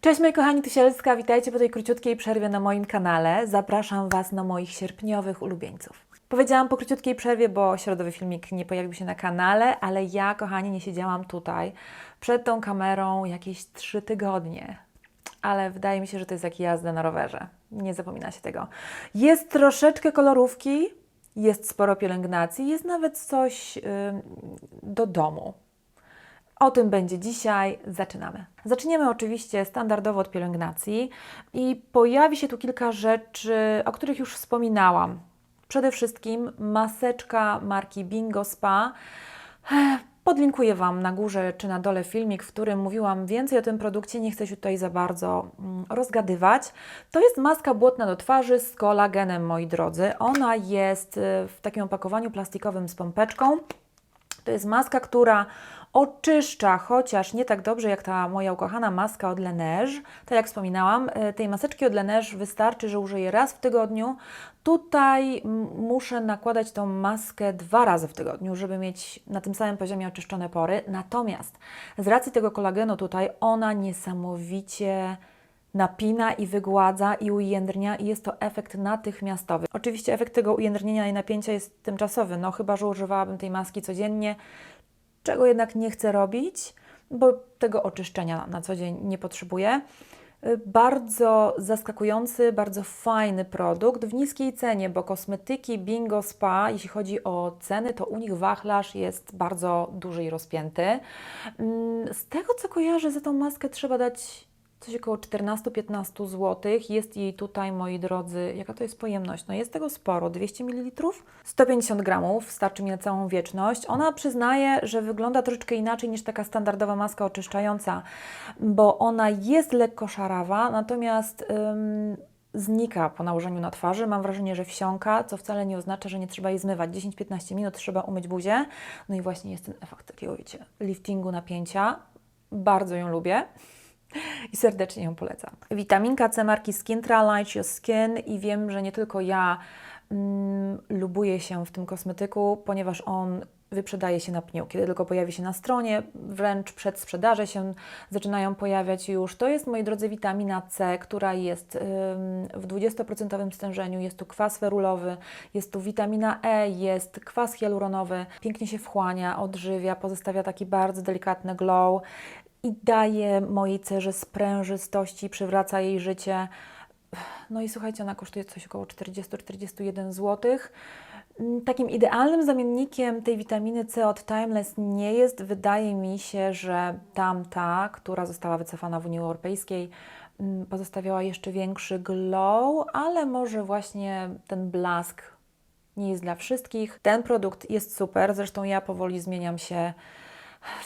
Cześć moi kochani, tu witajcie po tej króciutkiej przerwie na moim kanale. Zapraszam Was na moich sierpniowych ulubieńców. Powiedziałam po króciutkiej przerwie, bo środowy filmik nie pojawił się na kanale, ale ja, kochani, nie siedziałam tutaj przed tą kamerą jakieś trzy tygodnie. Ale wydaje mi się, że to jest jak jazda na rowerze. Nie zapomina się tego. Jest troszeczkę kolorówki, jest sporo pielęgnacji, jest nawet coś ym, do domu. O tym będzie dzisiaj. Zaczynamy. Zaczniemy oczywiście standardowo od pielęgnacji i pojawi się tu kilka rzeczy, o których już wspominałam. Przede wszystkim maseczka marki Bingo Spa. Podlinkuję Wam na górze czy na dole filmik, w którym mówiłam więcej o tym produkcie. Nie chcę się tutaj za bardzo mm, rozgadywać. To jest maska błotna do twarzy z kolagenem, moi drodzy. Ona jest y, w takim opakowaniu plastikowym z pompeczką. To jest maska, która oczyszcza, chociaż nie tak dobrze jak ta moja ukochana maska od Laneige. Tak jak wspominałam, e, tej maseczki od Laneige wystarczy, że użyję raz w tygodniu. Tutaj muszę nakładać tą maskę dwa razy w tygodniu, żeby mieć na tym samym poziomie oczyszczone pory. Natomiast z racji tego kolagenu tutaj ona niesamowicie napina i wygładza i ujędrnia i jest to efekt natychmiastowy. Oczywiście efekt tego ujędrnienia i napięcia jest tymczasowy, no chyba, że używałabym tej maski codziennie, czego jednak nie chcę robić, bo tego oczyszczenia na co dzień nie potrzebuję. Y, Bardzo zaskakujący, bardzo fajny produkt w niskiej cenie, bo kosmetyki Bingo Spa, jeśli chodzi o ceny, to u nich wachlarz jest bardzo duży i rozpięty. Mm, Z tego co kojarzę, za tą maskę trzeba dać coś około 14-15 zł. Jest jej tutaj, moi drodzy, jaka to jest pojemność? No jest tego sporo, 200 ml, 150 gramów, starczy mi na całą wieczność. Ona przyznaje, że wygląda troszeczkę inaczej niż taka standardowa maska oczyszczająca, bo ona jest lekko szarawa, natomiast ym, znika po nałożeniu na twarzy. Mam wrażenie, że wsiąka, co wcale nie oznacza, że nie trzeba jej zmywać. 10-15 minut trzeba umyć buzię. No i właśnie jest ten efekt takiego, wiecie, liftingu napięcia. Bardzo ją lubię i serdecznie ją polecam. Witaminka C marki Skintra Light Your Skin i wiem, że nie tylko ja mm, lubuję się w tym kosmetyku, ponieważ on wyprzedaje się na pniu. Kiedy tylko pojawi się na stronie, wręcz przed sprzedaży się zaczynają pojawiać już. To jest, moi drodzy, witamina C, która jest w 20% stężeniu. Jest tu kwas ferulowy, jest tu witamina E, jest kwas hialuronowy. Pięknie się wchłania, odżywia, pozostawia taki bardzo delikatny glow i daje mojej cerze sprężystości, przywraca jej życie. No i słuchajcie, ona kosztuje coś około 40-41 zł. Mm, Takim idealnym zamiennikiem tej witaminy C od Timeless nie jest, wydaje mi się, że tamta, która została wycofana w Unii Europejskiej, mm, pozostawiała jeszcze większy glow, ale może właśnie ten blask nie jest dla wszystkich. Ten produkt jest super, zresztą ja powoli zmieniam się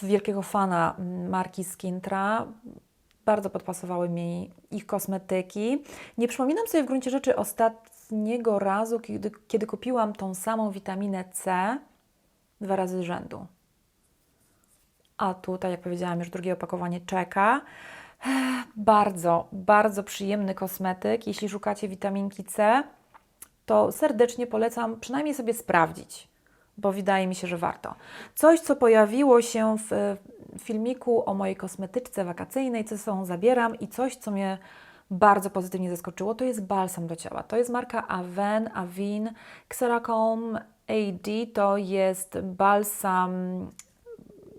wielkiego fana mm, marki Skintra. Bardzo podpasowały mi ich kosmetyki. Nie przypominam sobie w gruncie rzeczy ostatniego razu, kiedy, kiedy kupiłam tą samą witaminę C dwa razy z rzędu. A tutaj, jak powiedziałam, już drugie opakowanie czeka. Bardzo, bardzo przyjemny kosmetyk. Jeśli szukacie witaminki C, to serdecznie polecam przynajmniej sobie sprawdzić, bo wydaje mi się, że warto. Coś, co pojawiło się w filmiku o mojej kosmetyczce wakacyjnej, co sobą zabieram i coś, co mnie bardzo pozytywnie zaskoczyło, to jest balsam do ciała. To jest marka Aven, Avin, Xeracom AD, to jest balsam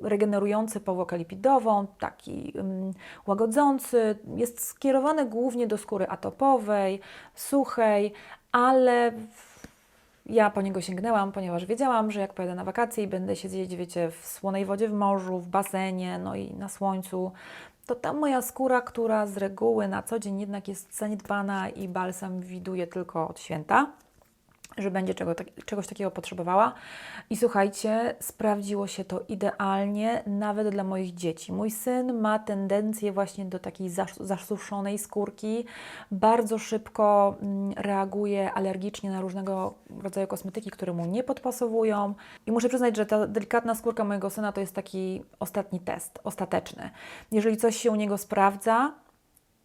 regenerujący powłokę lipidową, taki um, łagodzący. Jest skierowany głównie do skóry atopowej, suchej, ale ja po niego sięgnęłam, ponieważ wiedziałam, że jak pojadę na wakacje i będę siedzieć, wiecie, w słonej wodzie w morzu, w basenie, no i na słońcu, to ta moja skóra, która z reguły na co dzień jednak jest zaniedbana i balsam widuje tylko od święta, że będzie czego, tak, czegoś takiego potrzebowała. I słuchajcie, sprawdziło się to idealnie nawet dla moich dzieci. Mój syn ma tendencję właśnie do takiej zas- zasuszonej skórki, bardzo szybko mm, reaguje alergicznie na różnego rodzaju kosmetyki, które mu nie podpasowują. I muszę przyznać, że ta delikatna skórka mojego syna to jest taki ostatni test, ostateczny. Jeżeli coś się u niego sprawdza,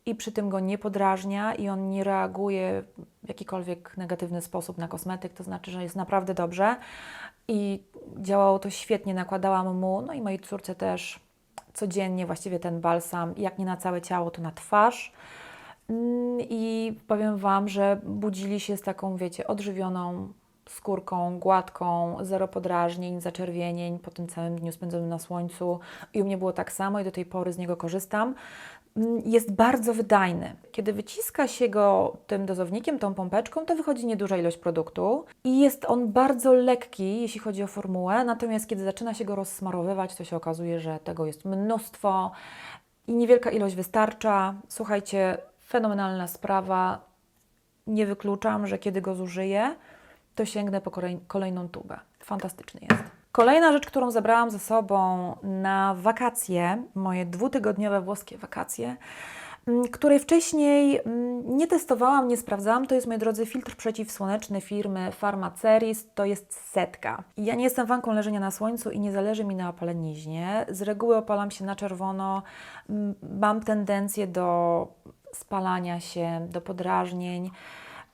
i przy tym go nie podrażnia i on nie reaguje w jakikolwiek negatywny sposób na kosmetyk, to znaczy, że jest naprawdę dobrze. I działało to świetnie, nakładałam mu, no i mojej córce też codziennie właściwie ten balsam, jak nie na całe ciało, to na twarz. Mm, I powiem Wam, że budzili się z taką, wiecie, odżywioną skórką, gładką, zero podrażnień, zaczerwienień po tym całym dniu spędzonym na słońcu. I u mnie było tak samo i do tej pory z niego korzystam. Jest bardzo wydajny. Kiedy wyciska się go tym dozownikiem, tą pompeczką, to wychodzi nieduża ilość produktu i jest on bardzo lekki, jeśli chodzi o formułę. Natomiast kiedy zaczyna się go rozsmarowywać, to się okazuje, że tego jest mnóstwo i niewielka ilość wystarcza. Słuchajcie, fenomenalna sprawa. Nie wykluczam, że kiedy go zużyję, to sięgnę po kolej- kolejną tubę. Fantastyczny jest. Kolejna rzecz, którą zabrałam ze sobą na wakacje, moje dwutygodniowe włoskie wakacje, m, której wcześniej m, nie testowałam, nie sprawdzałam, to jest, moi drodzy, filtr przeciwsłoneczny firmy Pharmaceris, to jest setka. Ja nie jestem fanką leżenia na słońcu i nie zależy mi na opaleniznie. Z reguły opalam się na czerwono, m, mam tendencję do spalania się, do podrażnień.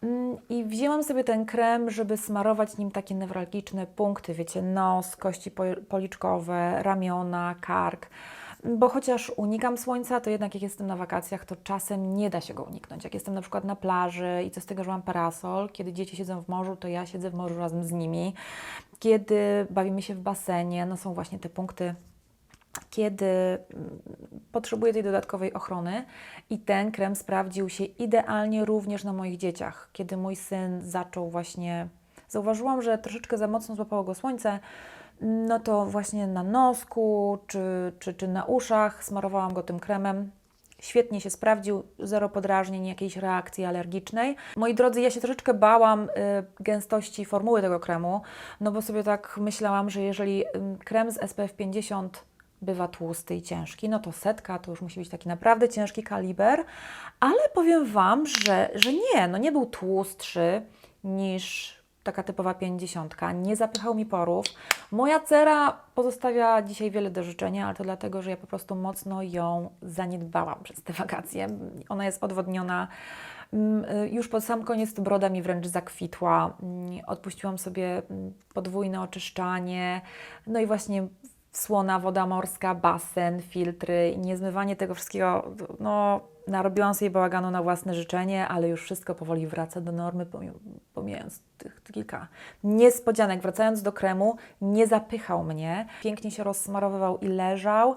Mm, I wzięłam sobie ten krem, żeby smarować nim takie newralgiczne punkty, wiecie, nos, kości po- policzkowe, ramiona, kark. Bo chociaż unikam słońca, to jednak jak jestem na wakacjach, to czasem nie da się go uniknąć. Jak jestem na przykład na plaży i co z tego, że mam parasol, kiedy dzieci siedzą w morzu, to ja siedzę w morzu razem z nimi. Kiedy bawimy się w basenie, no są właśnie te punkty kiedy mm, potrzebuję tej dodatkowej ochrony i ten krem sprawdził się idealnie również na moich dzieciach. Kiedy mój syn zaczął właśnie, zauważyłam, że troszeczkę za mocno złapało go słońce, no to właśnie na nosku czy, czy, czy na uszach smarowałam go tym kremem. Świetnie się sprawdził, zero podrażnień, jakiejś reakcji alergicznej. Moi drodzy, ja się troszeczkę bałam y, gęstości formuły tego kremu, no bo sobie tak myślałam, że jeżeli y, krem z SPF 50 bywa tłusty i ciężki, no to setka to już musi być taki naprawdę ciężki kaliber, ale powiem Wam, że, że nie, no nie był tłustszy niż taka typowa 50, nie zapychał mi porów. Moja cera pozostawia dzisiaj wiele do życzenia, ale to dlatego, że ja po prostu mocno ją zaniedbałam przez te wakacje. Ona jest odwodniona. Mm, y, Już pod sam koniec broda mi wręcz zakwitła. Mm, Odpuściłam sobie mm, podwójne oczyszczanie. No i właśnie słona woda morska, basen, filtry i niezmywanie tego wszystkiego, no narobiłam sobie bałaganu na własne życzenie, ale już wszystko powoli wraca do normy, pomij- pomijając tych kilka niespodzianek. Wracając do kremu, nie zapychał mnie, pięknie się rozsmarowywał i leżał.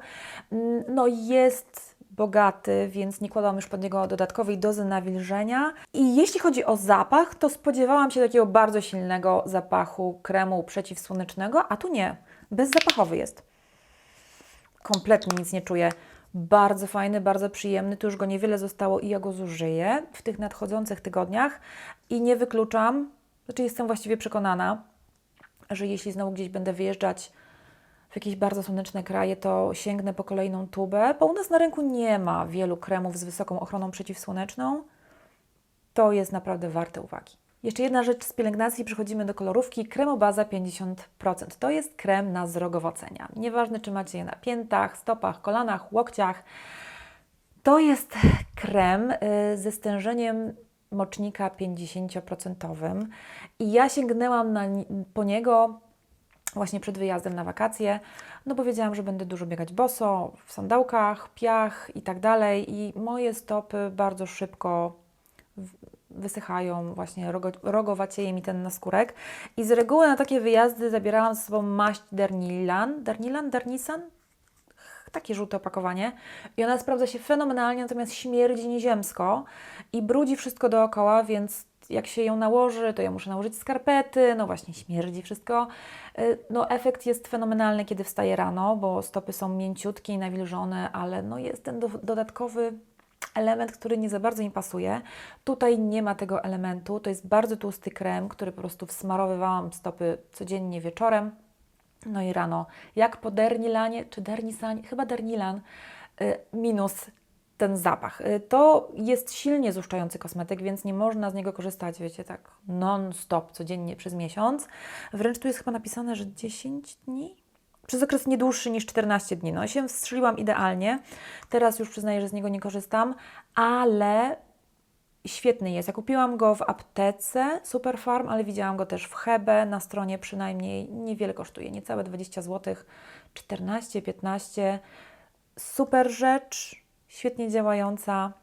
Mm, No jest bogaty, więc nie kładłam już pod niego dodatkowej dozy nawilżenia. I jeśli chodzi o zapach, to spodziewałam się takiego bardzo silnego zapachu kremu przeciwsłonecznego, a tu nie. Bezzapachowy jest kompletnie nic nie czuję. Bardzo fajny, bardzo przyjemny. Tu już go niewiele zostało i ja go zużyję w tych nadchodzących tygodniach i nie wykluczam, znaczy jestem właściwie przekonana, że jeśli znowu gdzieś będę wyjeżdżać w jakieś bardzo słoneczne kraje, to sięgnę po kolejną tubę, bo u nas na rynku nie ma wielu kremów z wysoką ochroną przeciwsłoneczną. To jest naprawdę warte uwagi. Jeszcze jedna rzecz z pielęgnacji, przechodzimy do kolorówki. Kremobaza 50%. To jest krem na zrogowacenia. Nieważne, czy macie je na piętach, stopach, kolanach, łokciach. To jest krem y, ze stężeniem mocznika 50% i ja sięgnęłam na, po niego właśnie przed wyjazdem na wakacje, no bo wiedziałam, że będę dużo biegać boso, w sandałkach, piach i tak dalej i moje stopy bardzo szybko wysychają, właśnie rogo, rogowacieje mi ten naskórek i z reguły na takie wyjazdy zabierałam ze sobą maść Dernilan, Dernilan, Dernisan? takie żółte opakowanie. I ona sprawdza się fenomenalnie, natomiast śmierdzi nieziemsko i brudzi wszystko dookoła, więc jak się ją nałoży, to ja muszę nałożyć skarpety, no właśnie śmierdzi wszystko. Y, No efekt jest fenomenalny, kiedy wstaję rano, bo stopy są mięciutkie i nawilżone, ale no jest ten do, dodatkowy element, który nie za bardzo mi pasuje. Tutaj nie ma tego elementu, to jest bardzo tłusty krem, który po prostu wsmarowywałam stopy codziennie wieczorem. No i rano, jak po Dernilanie, czy Dernisanie, chyba Dernilan, y, minus ten zapach. Y, To jest silnie zuszczający kosmetyk, więc nie można z niego korzystać, wiecie, tak non-stop, codziennie przez miesiąc. Wręcz tu jest chyba napisane, że 10 dni? Przez okres nie dłuższy niż 14 dni. No, się wstrzeliłam idealnie. Teraz już przyznaję, że z niego nie korzystam, ale świetny jest. Ja kupiłam go w aptece Superfarm, ale widziałam go też w Hebe, na stronie przynajmniej niewiele kosztuje, niecałe 20 zł, 14, 15. super rzecz, świetnie działająca,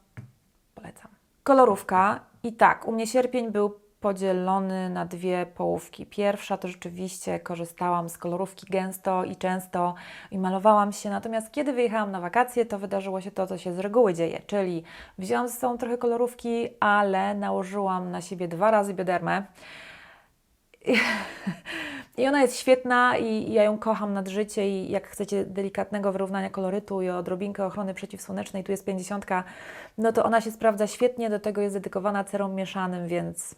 polecam. Kolorówka i tak, u mnie sierpień był podzielony na dwie połówki. Pierwsza to rzeczywiście korzystałam z kolorówki gęsto i często i malowałam się, natomiast kiedy wyjechałam na wakacje, to wydarzyło się to, co się z reguły dzieje, czyli wzięłam ze sobą trochę kolorówki, ale nałożyłam na siebie dwa razy biodermę. I ona jest świetna i ja ją kocham nad życie i jak chcecie delikatnego wyrównania kolorytu i odrobinkę ochrony przeciwsłonecznej, tu jest 50, no to ona się sprawdza świetnie, do tego jest dedykowana cerom mieszanym, więc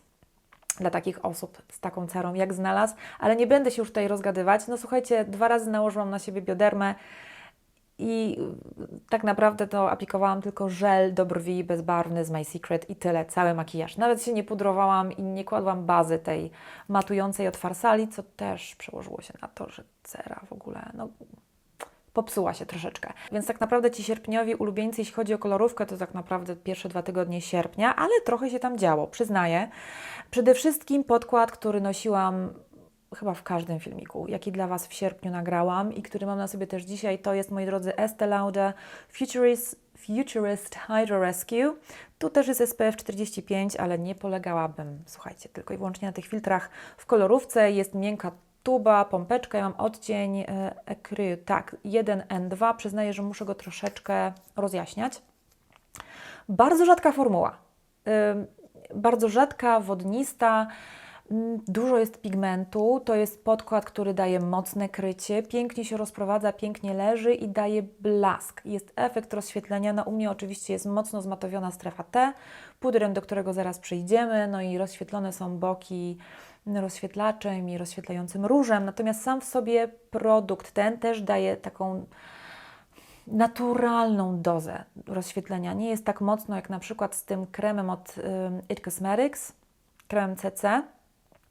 dla takich osób z taką cerą jak znalazł, ale nie będę się już tutaj rozgadywać. No słuchajcie, dwa razy nałożyłam na siebie biodermę i tak naprawdę to aplikowałam tylko żel do brwi bezbarwny z My Secret i tyle, cały makijaż. Nawet się nie pudrowałam i nie kładłam bazy tej matującej od Farsali, co też przełożyło się na to, że cera w ogóle, no popsuła się troszeczkę. Więc tak naprawdę ci sierpniowi ulubieńcy, jeśli chodzi o kolorówkę, to tak naprawdę pierwsze dwa tygodnie sierpnia, ale trochę się tam działo, przyznaję. Przede wszystkim podkład, który nosiłam chyba w każdym filmiku, jaki dla Was w sierpniu nagrałam i który mam na sobie też dzisiaj, to jest, moi drodzy, Estee Lauder Futurist, Futurist Hydro Rescue. Tu też jest SPF 45, ale nie polegałabym, słuchajcie, tylko i wyłącznie na tych filtrach w kolorówce. Jest miękka tuba, pompeczka, ja mam odcień e, Ecru, tak, 1N2. Przyznaję, że muszę go troszeczkę rozjaśniać. Bardzo rzadka formuła. Bardzo rzadka, wodnista. Mm, Dużo jest pigmentu, to jest podkład, który daje mocne krycie, pięknie się rozprowadza, pięknie leży i daje blask. Jest efekt rozświetlenia, no u mnie oczywiście jest mocno zmatowiona strefa T, pudrem, do którego zaraz przyjdziemy, no i rozświetlone są boki rozświetlaczem i rozświetlającym różem, natomiast sam w sobie produkt ten też daje taką naturalną dozę rozświetlenia. Nie jest tak mocno jak na przykład z tym kremem od It Cosmetics, kremem CC,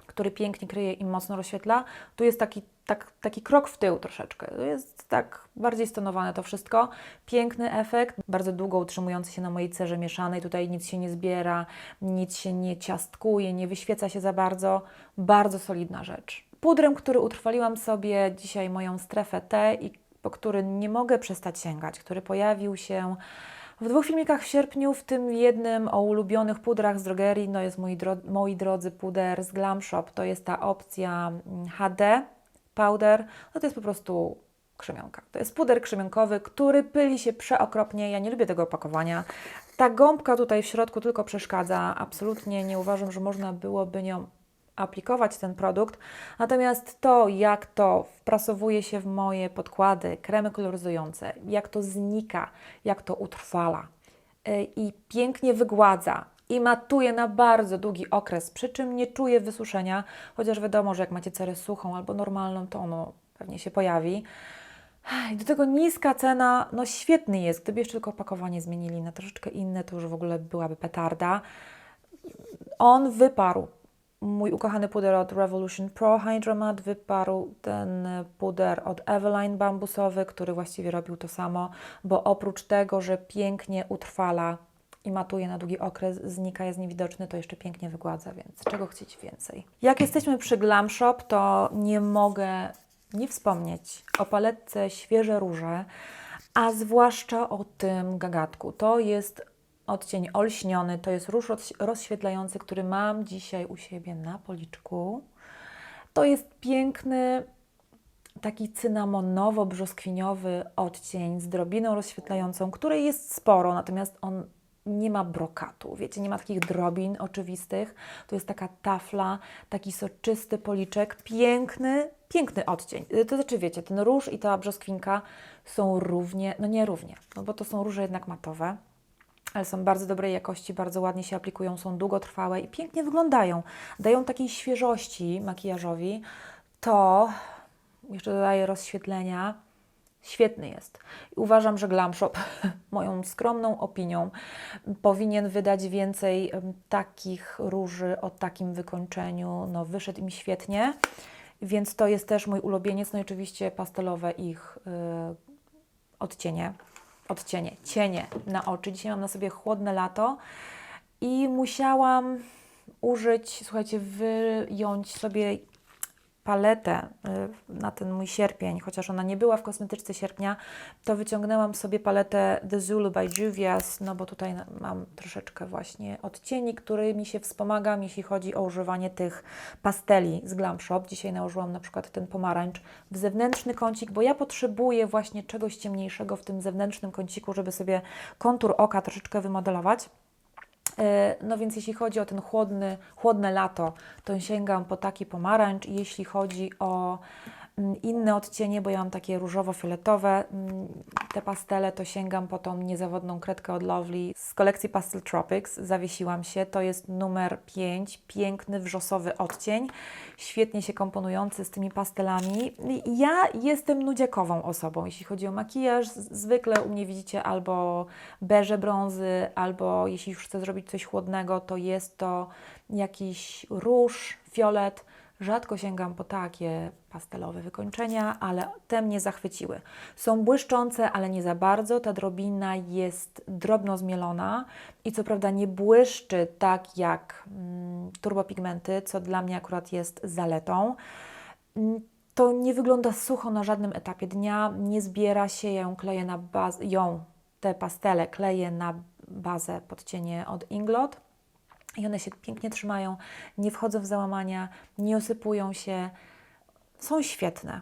który pięknie kryje i mocno rozświetla. Tu jest taki, tak, taki krok w tył troszeczkę. Tu jest tak bardziej stonowane to wszystko. Piękny efekt, bardzo długo utrzymujący się na mojej cerze mieszanej. Tutaj nic się nie zbiera, nic się nie ciastkuje, nie wyświeca się za bardzo. Bardzo solidna rzecz. Pudrem, który utrwaliłam sobie dzisiaj moją strefę T i po który nie mogę przestać sięgać, który pojawił się w dwóch filmikach w sierpniu, w tym jednym o ulubionych pudrach z drogerii, no jest mój dro moi drodzy puder z Glam Shop, to jest ta opcja mm, HD powder, no to jest po prostu krzemionka. To jest puder krzemionkowy, który pyli się przeokropnie, ja nie lubię tego opakowania. Ta gąbka tutaj w środku tylko przeszkadza, absolutnie nie uważam, że można byłoby nią aplikować ten produkt. Natomiast to, jak to wprasowuje się w moje podkłady, kremy koloryzujące, jak to znika, jak to utrwala yy, i pięknie wygładza i matuje na bardzo długi okres, przy czym nie czuję wysuszenia, chociaż wiadomo, że jak macie cerę suchą albo normalną, to ono pewnie się pojawi. Do tego niska cena, no świetny jest. Gdyby jeszcze tylko opakowanie zmienili na troszeczkę inne, to już w ogóle byłaby petarda. On wyparł mój ukochany puder od Revolution Pro Hydromat wyparł ten puder od Eveline bambusowy, który właściwie robił to samo, bo oprócz tego, że pięknie utrwala i matuje na długi okres, znika, jest niewidoczny, to jeszcze pięknie wygładza, więc czego chcieć więcej. Jak jesteśmy przy Glam Shop, to nie mogę nie wspomnieć o paletce Świeże Róże, a zwłaszcza o tym gagatku. To jest odcień olśniony, to jest róż rozświetlający, który mam dzisiaj u siebie na policzku. To jest piękny, taki cynamonowo-brzoskwiniowy odcień z drobiną rozświetlającą, której jest sporo, natomiast on nie ma brokatu, wiecie, nie ma takich drobin oczywistych. To jest taka tafla, taki soczysty policzek, piękny, piękny odcień. To znaczy, wiecie, ten róż i ta brzoskwinka są równie, no nie równie, no bo to są róże jednak matowe, ale są bardzo dobrej jakości, bardzo ładnie się aplikują, są długotrwałe i pięknie wyglądają. Dają takiej świeżości makijażowi. To jeszcze dodaje rozświetlenia. Świetny jest. Uważam, że Glam Shop, moją skromną opinią, powinien wydać więcej takich róży o takim wykończeniu. No, wyszedł im świetnie, więc to jest też mój ulubieniec. No i oczywiście pastelowe ich y, odcienie odcienie, cienie na oczy. Dzisiaj mam na sobie chłodne lato i musiałam użyć, słuchajcie, wyjąć sobie paletę y, na ten mój sierpień, chociaż ona nie była w kosmetyczce sierpnia, to wyciągnęłam sobie paletę The Zulu by Juvia's, no bo tutaj mam troszeczkę właśnie odcieni, którymi się wspomagam, jeśli chodzi o używanie tych pasteli z Glam Shop. Dzisiaj nałożyłam na przykład ten pomarańcz w zewnętrzny kącik, bo ja potrzebuję właśnie czegoś ciemniejszego w tym zewnętrznym kąciku, żeby sobie kontur oka troszeczkę wymodelować. E, No więc jeśli chodzi o ten chłodny, chłodne lato, to sięgam po taki pomarańcz. Jeśli chodzi o inne odcienie, bo ja mam takie różowo-fioletowe, mm, te pastele, to sięgam po tą niezawodną kredkę od Lovely z kolekcji Pastel Tropics. Zawiesiłam się. To jest numer 5, piękny, wrzosowy odcień, świetnie się komponujący z tymi pastelami. Ja jestem nudziakową osobą, jeśli chodzi o makijaż. Zwykle u mnie widzicie albo beże brązy, albo jeśli już chcę zrobić coś chłodnego, to jest to jakiś róż, fiolet. Rzadko sięgam po takie pastelowe wykończenia, ale te mnie zachwyciły. Są błyszczące, ale nie za bardzo. Ta drobina jest drobno zmielona i co prawda nie błyszczy tak jak mm, turbopigmenty, co dla mnie akurat jest zaletą. Mm, To nie wygląda sucho na żadnym etapie dnia, nie zbiera się, ja ją kleję na bazę, ją, te pastele kleję na bazę podcienie od Inglot i one się pięknie trzymają, nie wchodzą w załamania, nie osypują się, są świetne.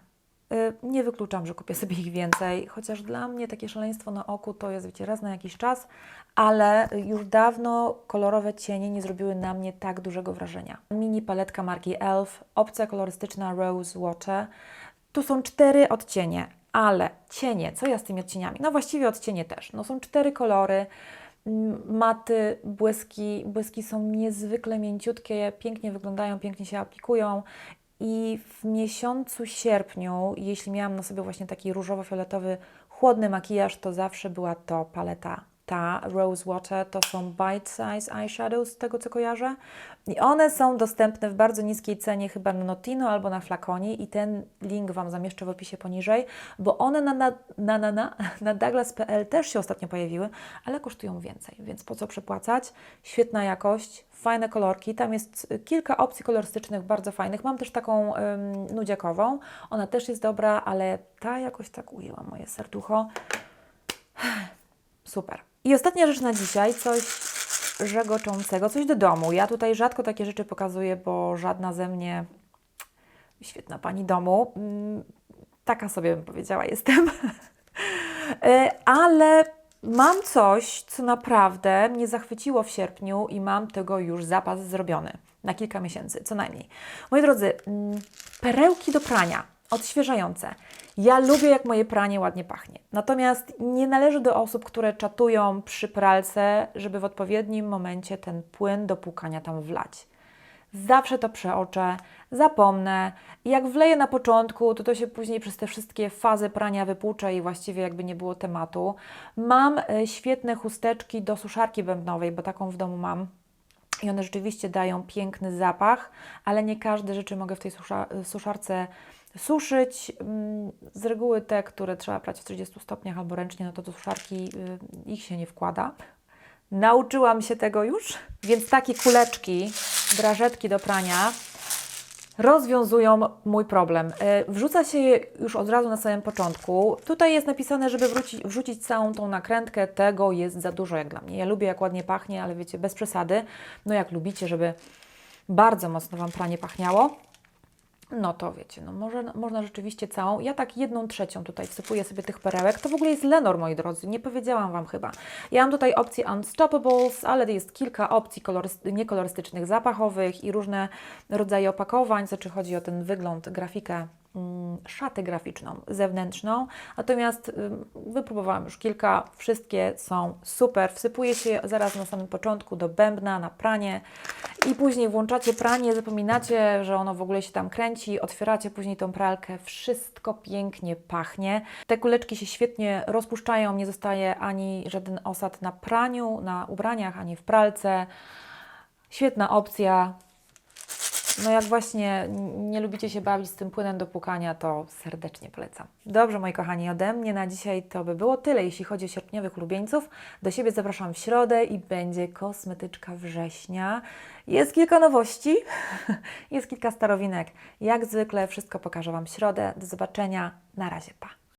Y, Nie wykluczam, że kupię sobie ich więcej, chociaż dla mnie takie szaleństwo na oku to jest, wiecie, raz na jakiś czas, ale już dawno kolorowe cienie nie zrobiły na mnie tak dużego wrażenia. Mini paletka marki ELF, opcja kolorystyczna Rose Water. Tu są cztery odcienie, ale cienie, co ja z tymi odcieniami? No właściwie odcienie też. No są cztery kolory, maty, błyski. Błyski są niezwykle mięciutkie, pięknie wyglądają, pięknie się aplikują. I w miesiącu sierpniu, jeśli miałam na sobie właśnie taki różowo-fioletowy, chłodny makijaż, to zawsze była to paleta ta Rose Water. To są Bite Size Eyeshadows, z tego co kojarzę. I one są dostępne w bardzo niskiej cenie, chyba na Notino albo na Flakonie. I ten link Wam zamieszczę w opisie poniżej, bo one na, na, na, na, na, na Douglas.pl też się ostatnio pojawiły, ale kosztują więcej, więc po co przepłacać? Świetna jakość, fajne kolorki. Tam jest y, kilka opcji kolorystycznych bardzo fajnych. Mam też taką ym, nudziakową. Ona też jest dobra, ale ta jakoś tak ujęła moje serducho. Super. I ostatnia rzecz na dzisiaj, coś żegoczącego, coś do domu. Ja tutaj rzadko takie rzeczy pokazuję, bo żadna ze mnie świetna pani domu. Mm, Taka sobie bym powiedziała jestem. E, Ale mam coś, co naprawdę mnie zachwyciło w sierpniu i mam tego już zapas zrobiony na kilka miesięcy, co najmniej. Moi drodzy, mm, perełki do prania, odświeżające. Ja lubię, jak moje pranie ładnie pachnie. Natomiast nie należy do osób, które czatują przy pralce, żeby w odpowiednim momencie ten płyn do płukania tam wlać. Zawsze to przeoczę, zapomnę. Jak wleję na początku, to to się później przez te wszystkie fazy prania wypłucze i właściwie jakby nie było tematu. Mam e, świetne chusteczki do suszarki bębnowej, bo taką w domu mam. I one rzeczywiście dają piękny zapach, ale nie każde rzeczy mogę w tej susza, suszarce suszyć. Mm, Z reguły te, które trzeba prać w 30 stopniach albo ręcznie, no to do suszarki y, ich się nie wkłada. Nauczyłam się tego już, więc takie kuleczki, drażetki do prania rozwiązują mój problem. E, Wrzuca się je już od razu na samym początku. Tutaj jest napisane, żeby wrócić, wrzucić całą tą nakrętkę. Tego jest za dużo jak dla mnie. Ja lubię jak ładnie pachnie, ale wiecie, bez przesady. No jak lubicie, żeby bardzo mocno Wam pranie pachniało, no to wiecie, no może, można rzeczywiście całą. Ja tak jedną trzecią tutaj wsypuję sobie tych perełek. To w ogóle jest Lenor, moi drodzy, nie powiedziałam Wam chyba. Ja mam tutaj opcję Unstoppables, ale jest kilka opcji kolorys- niekolorystycznych, zapachowych i różne rodzaje opakowań, znaczy chodzi o ten wygląd, grafikę, szatę graficzną, zewnętrzną. Natomiast wypróbowałam już kilka, wszystkie są super. Wsypuje się je zaraz na samym początku do bębna, na pranie i później włączacie pranie, zapominacie, że ono w ogóle się tam kręci, otwieracie później tą pralkę, wszystko pięknie pachnie. Te kuleczki się świetnie rozpuszczają, nie zostaje ani żaden osad na praniu, na ubraniach, ani w pralce. Świetna opcja. No jak właśnie nie lubicie się bawić z tym płynem do płukania, to serdecznie polecam. Dobrze, moi kochani, ode mnie na dzisiaj to by było tyle, jeśli chodzi o sierpniowych ulubieńców. Do siebie zapraszam w środę i będzie kosmetyczka września. Jest kilka nowości, jest kilka starowinek. Jak zwykle wszystko pokażę Wam w środę. Do zobaczenia. Na razie, pa.